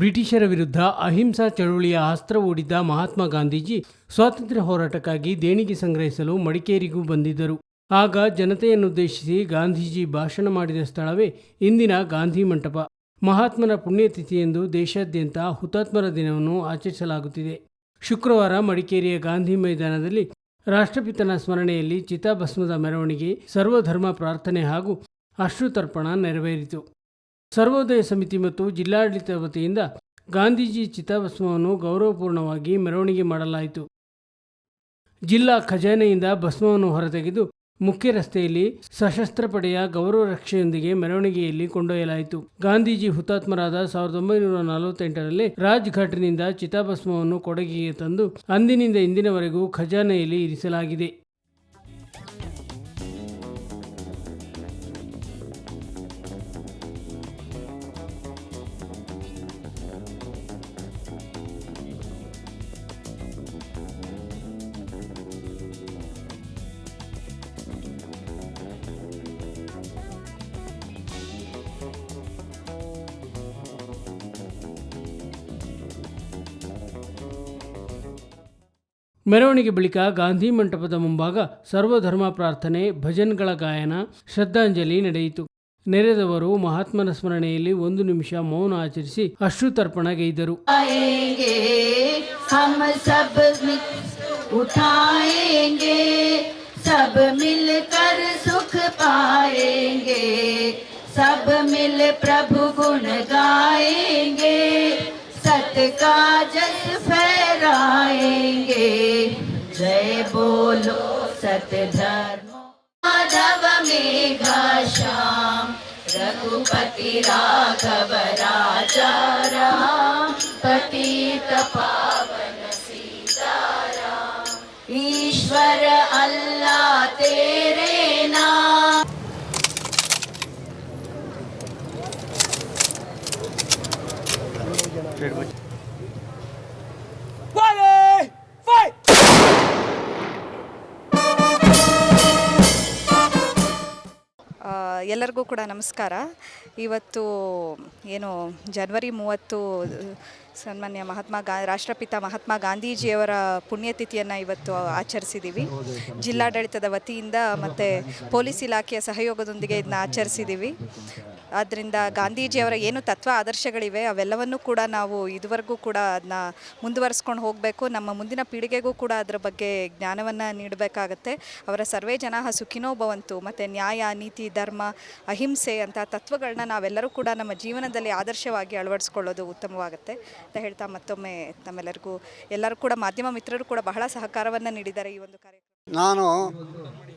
ಬ್ರಿಟಿಷರ ವಿರುದ್ಧ ಅಹಿಂಸಾ ಚಳುವಳಿಯ ಅಸ್ತ್ರ ಹೂಡಿದ್ದ ಮಹಾತ್ಮ ಗಾಂಧೀಜಿ ಸ್ವಾತಂತ್ರ್ಯ ಹೋರಾಟಕ್ಕಾಗಿ ದೇಣಿಗೆ ಸಂಗ್ರಹಿಸಲು ಮಡಿಕೇರಿಗೂ ಬಂದಿದ್ದರು. ಆಗ ಜನತೆಯನ್ನುದ್ದೇಶಿಸಿ ಗಾಂಧೀಜಿ ಭಾಷಣ ಮಾಡಿದ ಸ್ಥಳವೇ ಇಂದಿನ ಗಾಂಧಿ ಮಂಟಪ. ಮಹಾತ್ಮನ ಪುಣ್ಯತಿಥಿಯೆಂದು ದೇಶಾದ್ಯಂತ ಹುತಾತ್ಮರ ದಿನವನ್ನು ಆಚರಿಸಲಾಗುತ್ತಿದೆ. ಶುಕ್ರವಾರ ಮಡಿಕೇರಿಯ ಗಾಂಧಿ ಮೈದಾನದಲ್ಲಿ ರಾಷ್ಟ್ರಪಿತನ ಸ್ಮರಣೆಯಲ್ಲಿ ಚಿತಾಭಸ್ಮದ ಮೆರವಣಿಗೆ, ಸರ್ವಧರ್ಮ ಪ್ರಾರ್ಥನೆ ಹಾಗೂ ಅಶ್ರುತರ್ಪಣ ನೆರವೇರಿತು. ಸರ್ವೋದಯ ಸಮಿತಿ ಮತ್ತು ಜಿಲ್ಲಾಡಳಿತ ವತಿಯಿಂದ ಗಾಂಧೀಜಿ ಚಿತಾಭಸ್ಮವನ್ನು ಗೌರವಪೂರ್ಣವಾಗಿ ಮೆರವಣಿಗೆ ಮಾಡಲಾಯಿತು. ಜಿಲ್ಲಾ ಖಜಾನೆಯಿಂದ ಭಸ್ಮವನ್ನು ಹೊರತೆಗೆದು ಮುಖ್ಯ ರಸ್ತೆಯಲ್ಲಿ ಸಶಸ್ತ್ರ ಪಡೆಯ ಗೌರವ ರಕ್ಷೆಯೊಂದಿಗೆ ಮೆರವಣಿಗೆಯಲ್ಲಿ ಕೊಂಡೊಯ್ಯಲಾಯಿತು. ಗಾಂಧೀಜಿ ಹುತಾತ್ಮರಾದ ಸಾವಿರದ ಒಂಬೈನೂರ ನಲವತ್ತೆಂಟರಲ್ಲಿ ರಾಜ್ಘಾಟ್ನಿಂದ ಚಿತಾಭಸ್ಮವನ್ನು ಕೊಡಗಿಗೆ ತಂದು ಅಂದಿನಿಂದ ಇಂದಿನವರೆಗೂ ಖಜಾನೆಯಲ್ಲಿ ಇರಿಸಲಾಗಿದೆ. ಮೆರವಣಿಗೆ ಬಳಿಕ ಗಾಂಧಿ ಮಂಟಪದ ಮುಂಭಾಗ ಸರ್ವಧರ್ಮ ಪ್ರಾರ್ಥನೆ, ಭಜನ್ಗಳ ಗಾಯನ, ಶ್ರದ್ಧಾಂಜಲಿ ನಡೆಯಿತು. ನೆರೆದವರು ಮಹಾತ್ಮನ ಸ್ಮರಣೆಯಲ್ಲಿ ಒಂದು ನಿಮಿಷ ಮೌನ ಆಚರಿಸಿ ಅಶ್ರುತರ್ಪಣಗೈದರು गाएंगे ಗುಣ का जस ಫರಾಯಂಗೆ बोलो सत धर्म माधव मेघा श्याम रघुपति राघव राजा राम पतित पावन सीताराम। ईश्वर अल्लाह तेरे नाम। ಆ, ಎಲ್ಲರಿಗೂ ಕೂಡ ನಮಸ್ಕಾರ. ಇವತ್ತು ಏನು ಜನ್ವರಿ ಮೂವತ್ತು ಸನ್ಮಾನ್ಯ ಮಹಾತ್ಮ ಗಾ, ರಾಷ್ಟ್ರಪಿತ ಮಹಾತ್ಮ ಗಾಂಧೀಜಿಯವರ ಪುಣ್ಯತಿಥಿಯನ್ನು ಇವತ್ತು ಆಚರಿಸಿದ್ದೀವಿ ಜಿಲ್ಲಾಡಳಿತದ ವತಿಯಿಂದ ಮತ್ತು ಪೊಲೀಸ್ ಇಲಾಖೆಯ ಸಹಯೋಗದೊಂದಿಗೆ ಇದನ್ನ ಆಚರಿಸಿದ್ದೀವಿ ಆದ್ದರಿಂದ ಗಾಂಧೀಜಿಯವರ ಏನು ತತ್ವ ಆದರ್ಶಗಳಿವೆ, ಅವೆಲ್ಲವನ್ನೂ ಕೂಡ ನಾವು ಇದುವರೆಗೂ ಕೂಡ ಅದನ್ನ ಮುಂದುವರಿಸ್ಕೊಂಡು ಹೋಗಬೇಕು. ನಮ್ಮ ಮುಂದಿನ ಪೀಳಿಗೆಗೂ ಕೂಡ ಅದರ ಬಗ್ಗೆ ಜ್ಞಾನವನ್ನು ನೀಡಬೇಕಾಗತ್ತೆ. ಅವರ ಸರ್ವೇ ಜನ ಸುಖಿನೋ ಭವಂತು, ಮತ್ತು ನ್ಯಾಯ, ನೀತಿ, ಧರ್ಮ, ಅಹಿಂಸೆ ಅಂತ ತತ್ವಗಳನ್ನ ನಾವೆಲ್ಲರೂ ಕೂಡ ನಮ್ಮ ಜೀವನದಲ್ಲಿ ಆದರ್ಶವಾಗಿ ಅಳವಡಿಸ್ಕೊಳ್ಳೋದು ಉತ್ತಮವಾಗುತ್ತೆ. ಅಂತ ಹೇಳ್ತಾ ಮತ್ತೊಮ್ಮೆ ತಮ್ಮೆಲ್ಲರಿಗೂ, ಎಲ್ಲರೂ ಕೂಡ ಮಾಧ್ಯಮ ಮಿತ್ರರು ಕೂಡ ಬಹಳ ಸಹಕಾರವನ್ನು ನೀಡಿದ್ದಾರೆ ಈ ಒಂದು ಕಾರ್ಯಕ್ರಮ. ನಾನು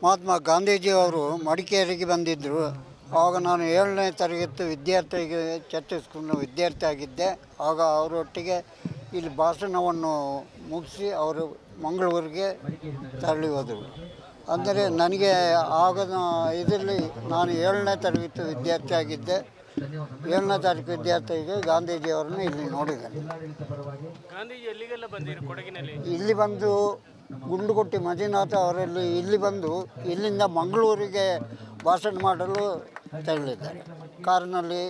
ಮಹಾತ್ಮ ಗಾಂಧೀಜಿ ಅವರು ಮಡಿಕೇರಿಗೆ ಬಂದಿದ್ದರು ಆವಾಗ ನಾನು ಏಳನೇ ತರಗತಿ ವಿದ್ಯಾರ್ಥಿಗೆ ಚರ್ಚಿಸ್ಕೊಂಡು ವಿದ್ಯಾರ್ಥಿ ಆಗಿದ್ದೆ. ಆಗ ಅವರೊಟ್ಟಿಗೆ ಇಲ್ಲಿ ಭಾಷಣವನ್ನು ಮುಗಿಸಿ ಅವರು ಮಂಗಳೂರಿಗೆ ತೆರಳಿ ಹೋದರು. ಅಂದರೆ ನನಗೆ ಆಗ ಇದರಲ್ಲಿ ನಾನು ಏಳನೇ ತರಗತಿ ವಿದ್ಯಾರ್ಥಿ ಆಗಿದ್ದೆ. ಏಳನೇ ತಾರೀಕು ವಿದ್ಯಾರ್ಥಿಗೆ ಗಾಂಧೀಜಿಯವರನ್ನು ಇಲ್ಲಿ ನೋಡಿದ್ದಾರೆ. ಗಾಂಧೀಜಿ ಎಲ್ಲಿಗೆಲ್ಲ ಬಂದಿರು ಕೊಡಗಿನಲ್ಲಿ? ಇಲ್ಲಿ ಬಂದು ಗುಂಡುಗುಟ್ಟಿ ಮಂಜುನಾಥ ಅವರಲ್ಲಿ ಇಲ್ಲಿ ಬಂದು ಇಲ್ಲಿಂದ ಮಂಗಳೂರಿಗೆ ಭಾಷಣ ಮಾಡಲು ತೆರಳಿದ್ದಾರೆ. ಕಾರಿನಲ್ಲಿ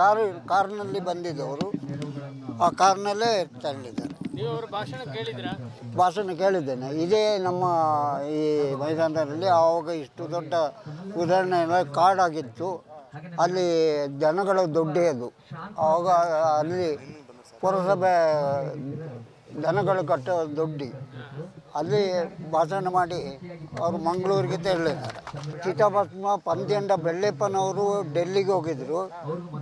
ಕಾರು ಕಾರಿನಲ್ಲಿ ಬಂದಿದ್ದವರು ಆ ಕಾರಿನಲ್ಲೇ ತೆರಳಿದ್ದಾರೆ. ನೀವು ಅವರ ಭಾಷಣ ಕೇಳಿದ್ರಾ? ಭಾಷಣ ಕೇಳಿದ್ದೇನೆ. ಇದೇ ನಮ್ಮ ಈ ಮೈದಾನದಲ್ಲಿ ಆವಾಗ ಇಷ್ಟು ದೊಡ್ಡ ಉದಾಹರಣೆ ಕಾಡಾಗಿತ್ತು. ಅಲ್ಲಿ ಜನಗಳ ದೊಡ್ಡೇ ಅದು. ಆವಾಗ ಅಲ್ಲಿ ಪುರಸಭೆ ದನಗಳು ಕಟ್ಟೋ ದೊಡ್ಡಿ. ಅಲ್ಲಿ ಭಾಷಣ ಮಾಡಿ ಅವರು ಮಂಗಳೂರಿಗೆ ತೆರಳಿದ್ದಾರೆ. ಚಿತಾಭಸ್ಮ ಪಂದ್ಯಂಡ ಬೆಳ್ಳೆಪ್ಪನವರು ಡೆಲ್ಲಿಗೆ ಹೋಗಿದ್ರು.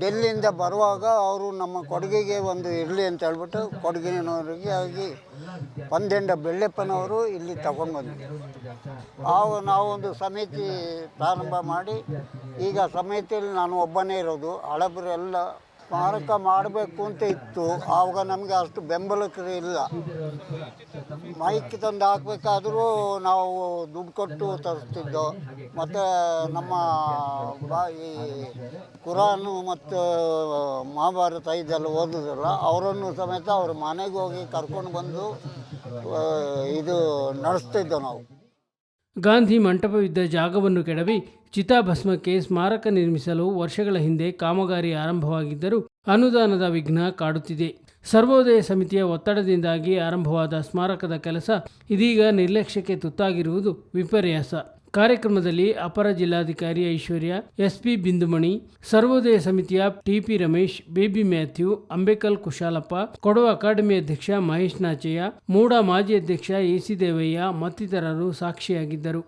ಡೆಲ್ಲಿಯಿಂದ ಬರುವಾಗ ಅವರು ನಮ್ಮ ಕೊಡಗಿಗೆ ಒಂದು ಇರಲಿ ಅಂತ ಹೇಳ್ಬಿಟ್ಟು ಕೊಡಗಿನವರಿಗೆ ಆಗಿ ಪಂದ್ಯಂಡ ಬೆಳ್ಳೆಪ್ಪನವರು ಇಲ್ಲಿ ತಗೊಂಡು ಆವಾಗ ನಾವೊಂದು ಸಮಿತಿ ಪ್ರಾರಂಭ ಮಾಡಿ ಈಗ ಸಮಿತಿಯಲ್ಲಿ ನಾನು ಒಬ್ಬನೇ ಇರೋದು. ಹಳಬರೆಲ್ಲ ಸ್ಮಾರಕ ಮಾಡಬೇಕು ಅಂತ ಇತ್ತು. ಆವಾಗ ನಮಗೆ ಅಷ್ಟು ಬೆಂಬಲಕ್ಕೆ ಇಲ್ಲ. ಮೈಕ್ ತಂದು ಹಾಕ್ಬೇಕಾದ್ರೂ ನಾವು ದುಡ್ಡು ಕೊಟ್ಟು ತರಿಸ್ತಿದ್ದೋ, ಮತ್ತು ನಮ್ಮ ಈ ಕುರಾನು ಮತ್ತು ಮಹಾಭಾರತ ಇದೆಲ್ಲ ಓದೋದಿಲ್ಲ, ಅವರನ್ನು ಸಮೇತ ಅವ್ರ ಮನೆಗೆ ಹೋಗಿ ಕರ್ಕೊಂಡು ಬಂದು ಇದು ನಡೆಸ್ತಿದ್ದೋ ನಾವು. ಗಾಂಧಿ ಮಂಟಪವಿದ್ದ ಜಾಗವನ್ನು ಕೆಡವಿ ಚಿತಾಭಸ್ಮಕ್ಕೆ ಸ್ಮಾರಕ ನಿರ್ಮಿಸಲು ವರ್ಷಗಳ ಹಿಂದೆ ಕಾಮಗಾರಿ ಆರಂಭವಾಗಿದ್ದರೂ ಅನುದಾನದ ವಿಘ್ನ ಕಾಡುತ್ತಿದೆ. ಸರ್ವೋದಯ ಸಮಿತಿಯ ಒತ್ತಡದಿಂದಾಗಿ ಆರಂಭವಾದ ಸ್ಮಾರಕದ ಕೆಲಸ ಇದೀಗ ನಿರ್ಲಕ್ಷ್ಯಕ್ಕೆ ತುತ್ತಾಗಿರುವುದು ವಿಪರ್ಯಾಸ. ಕಾರ್ಯಕ್ರಮದಲ್ಲಿ ಅಪರ ಜಿಲ್ಲಾಧಿಕಾರಿ ಐಶ್ವರ್ಯ, ಎಸ್ಪಿ ಬಿಂದುಮಣಿ, ಸರ್ವೋದಯ ಸಮಿತಿಯ T P Ramesh, Baby Mathew, Ambekal Kushalappa, Kodava academy ಅಧ್ಯಕ್ಷ ಮಹೇಶ್ ನಾಚಯ್ಯ, ಮೂಡ ಮಾಜಿ ಅಧ್ಯಕ್ಷ ಎಸಿ ದೇವಯ್ಯ ಮತ್ತಿತರರು ಸಾಕ್ಷಿಯಾಗಿದ್ದರು.